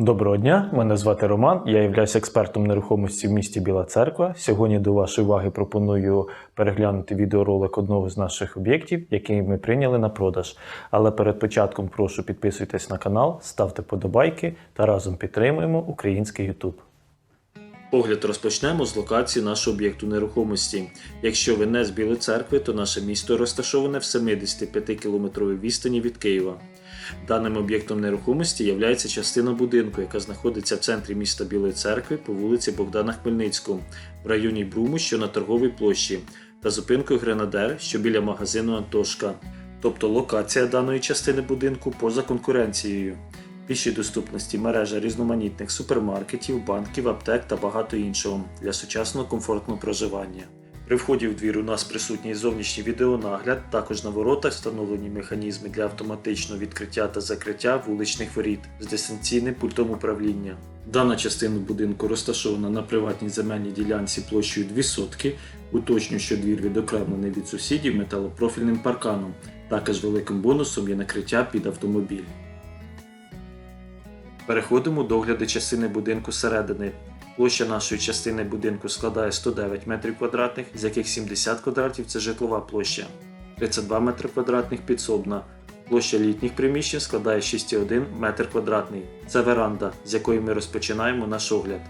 Доброго дня, мене звати Роман. Я являюсь експертом нерухомості в місті Біла Церква. Сьогодні до вашої уваги пропоную переглянути відеоролик одного з наших об'єктів, який ми прийняли на продаж. Але перед початком прошу підписуйтесь на канал, ставте подобайки та разом підтримуємо український YouTube. Огляд розпочнемо з локації нашого об'єкту нерухомості. Якщо ви не з Білої церкви, то наше місто розташоване в 75-кілометровій відстані від Києва. Даним об'єктом нерухомості є частина будинку, яка знаходиться в центрі міста Білої церкви по вулиці Богдана Хмельницького, в районі Бруму, що на торговій площі, та зупинкою Гренадер, що біля магазину Антошка. Тобто локація даної частини будинку поза конкуренцією. Пішій доступності мережа різноманітних супермаркетів, банків, аптек та багато іншого для сучасного комфортного проживання. При вході в двір у нас присутній зовнішній відеонагляд, також на воротах встановлені механізми для автоматичного відкриття та закриття вуличних воріт з дистанційним пультом управління. Дана частина будинку розташована на приватній земельній ділянці площею 2 сотки. Уточнюю, що двір відокремлений від сусідів металопрофільним парканом. Також великим бонусом є накриття під автомобіль. Переходимо до огляду частини будинку зсередини. Площа нашої частини будинку складає 109 метрів квадратних, з яких 70 квадратів це житлова площа, 32 метри квадратних підсобна. Площа літніх приміщень складає 6,1 метр квадратний. Це веранда, з якої ми розпочинаємо наш огляд.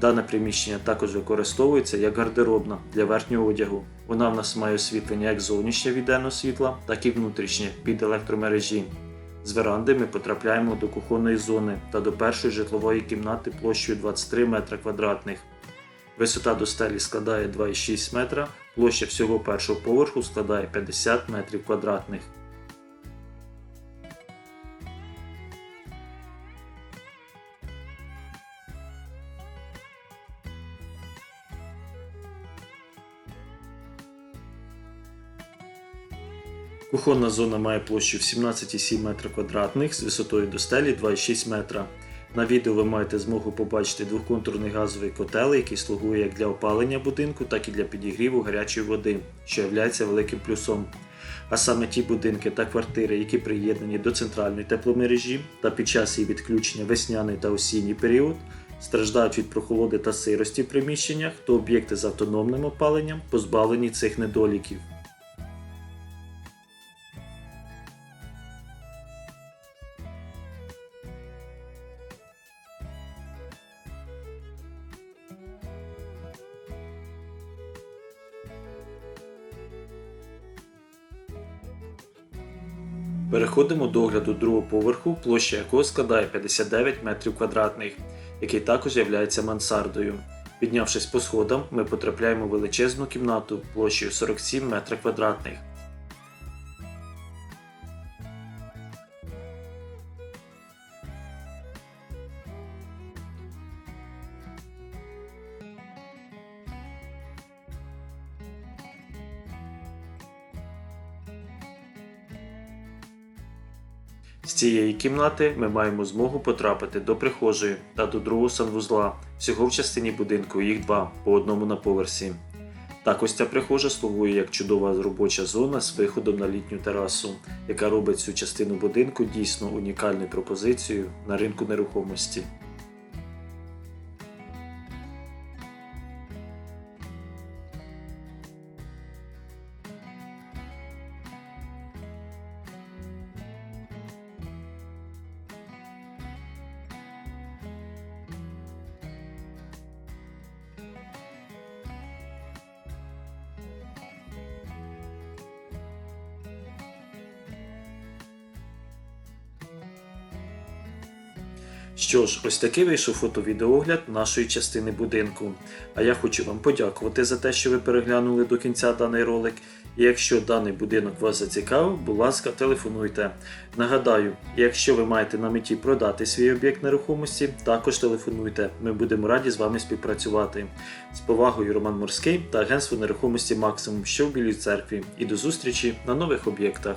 Дане приміщення також використовується як гардеробна для верхнього одягу. Вона в нас має освітлення як зовнішнє від денного світла, так і внутрішнє під електромережі. З веранди ми потрапляємо до кухонної зони та до першої житлової кімнати площею 23 метра квадратних. Висота до стелі складає 2,6 метра, площа всього першого поверху складає 50 метрів квадратних. Кухонна зона має площу в 17,7 метра квадратних з висотою до стелі 2,6 метра. На відео ви маєте змогу побачити двохконтурний газовий котел, який слугує як для опалення будинку, так і для підігріву гарячої води, що є великим плюсом. А саме ті будинки та квартири, які приєднані до центральної тепломережі та під час її відключення весняний та осінній період, страждають від прохолоди та сирості в приміщеннях, то об'єкти з автономним опаленням позбавлені цих недоліків. Переходимо до огляду другого поверху, площа якого складає 59 метрів квадратних, який також є мансардою. Піднявшись по сходам, ми потрапляємо в величезну кімнату площею 47 метрів квадратних. З цієї кімнати ми маємо змогу потрапити до прихожої та до другого санвузла. Всього в частині будинку їх два по одному на поверсі. Також ця прихожа слугує як чудова робоча зона з виходом на літню терасу, яка робить цю частину будинку дійсно унікальною пропозицією на ринку нерухомості. Що ж, ось такий вийшов фото-відеогляд нашої частини будинку. А я хочу вам подякувати за те, що ви переглянули до кінця даний ролик. І якщо даний будинок вас зацікавив, будь ласка, телефонуйте. Нагадаю, якщо ви маєте на меті продати свій об'єкт нерухомості, також телефонуйте. Ми будемо раді з вами співпрацювати. З повагою Роман Морський та Агентство нерухомості Максимум, що в Білій церкві. І до зустрічі на нових об'єктах.